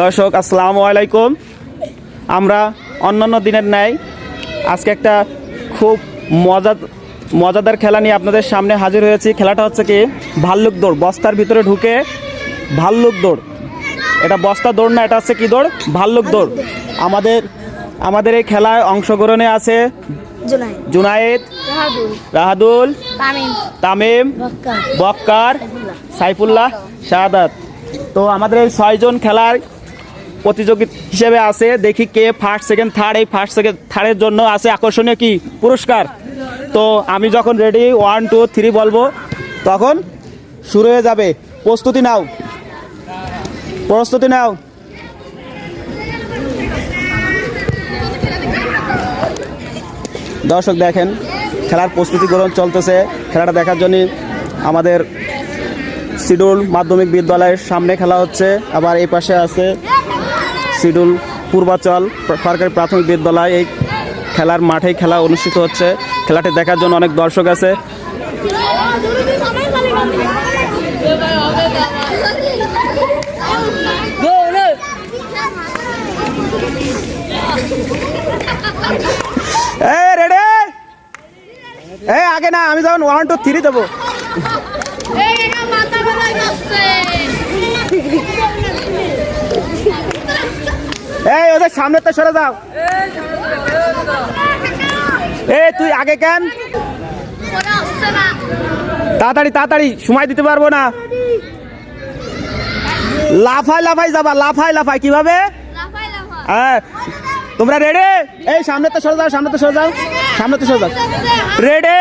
দর্শক, আসসালামু আলাইকুম। আমরা অন্যান্য দিনের ন্যায় আজকে একটা খুব মজা মজাদার খেলা নিয়ে আপনাদের সামনে হাজির হয়েছি। খেলাটা হচ্ছে কি, ভাল্লুক দৌড়। বস্তার ভিতরে ঢুকে ভাল্লুক দৌড়। এটা বস্তা দৌড় না, এটা হচ্ছে কি দৌড়? ভাল্লুক দৌড়। আমাদের আমাদের এই খেলায় অংশগ্রহণে আছে জুনায়েদ। রাহাদুল। তামিম। তামিম বক্কার। সাইফুল্লাহ। শাহাদাত। তো আমাদের এই ছয়জন খেলার প্রতিযোগী হিসেবে আছে। দেখি কে ফার্স্ট সেকেন্ড থার্ড এই ফার্স্ট সেকেন্ড থার্ডের জন্য আছে। আকর্ষণীয় কি? পুরস্কার। তো আমি যখন রেডি ওয়ান টু থ্রি বলব তখন শুরু হয়ে যাবে। প্রস্তুতি নাও। প্রস্তুতি নাও। দর্শক দেখেন, খেলার প্রস্তুতি গ্রহণ চলতেছে। খেলাটা দেখার জন্য আমাদের শিডুল মাধ্যমিক বিদ্যালয়ের সামনে খেলা হচ্ছে। আবার এই পাশে আছে শিডুল পূর্বাচল সরকারি প্রাথমিক বিদ্যালয়। এই খেলার মাঠেই খেলা অনুষ্ঠিত হচ্ছে। খেলাটি দেখার জন্য অনেক দর্শক আছে। এ আগে না আমি যখন ওয়ান টু থ্রি দেবো। এই ওদের সামনে তো সরে যাও। এ তুই আগে কেন? তাড়াতাড়ি তাড়াতাড়ি সময় দিতে পারব না। লাফাই লাফাই যাবা লাফাই লাফাই কীভাবে? হ্যাঁ তোমরা রেডি এই সামনে তো সরে যাও সামনে তো সরে যাও। সামনে তো সোজা রেডি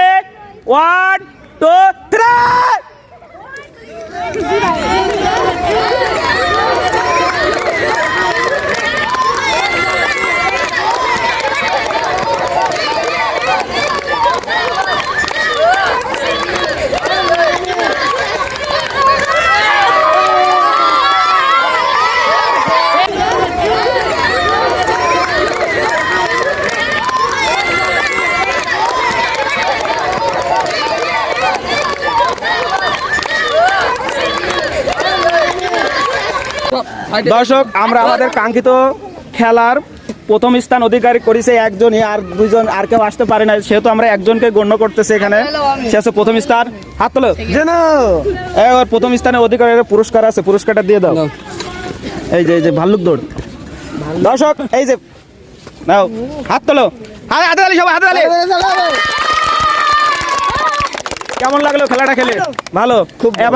ওয়ান টু থ্রি দর্শক আমরা আমাদের কাঙ্ক্ষিত খেলার প্রথম স্থান অধিকারী করেছে একজনই আর দুইজন আর কেউ আসতে পারে না সেহেতু আমরা একজনকে গণ্য করতেছি এখানে। সে আছে প্রথম স্থান। হাত তোলো। যেন ওর প্রথম স্থানে অধিকারী পুরস্কার আছে পুরস্কারটা দিয়ে দাও। এই যে এই যে ভাল্লুক দৌড়। দর্শক এই যে নাও হাত তোলো। হাতে হাতে তালি সবাই হাতে তালি। কেমন লাগল খেলাটা খেলে? ভালো। খুব এবার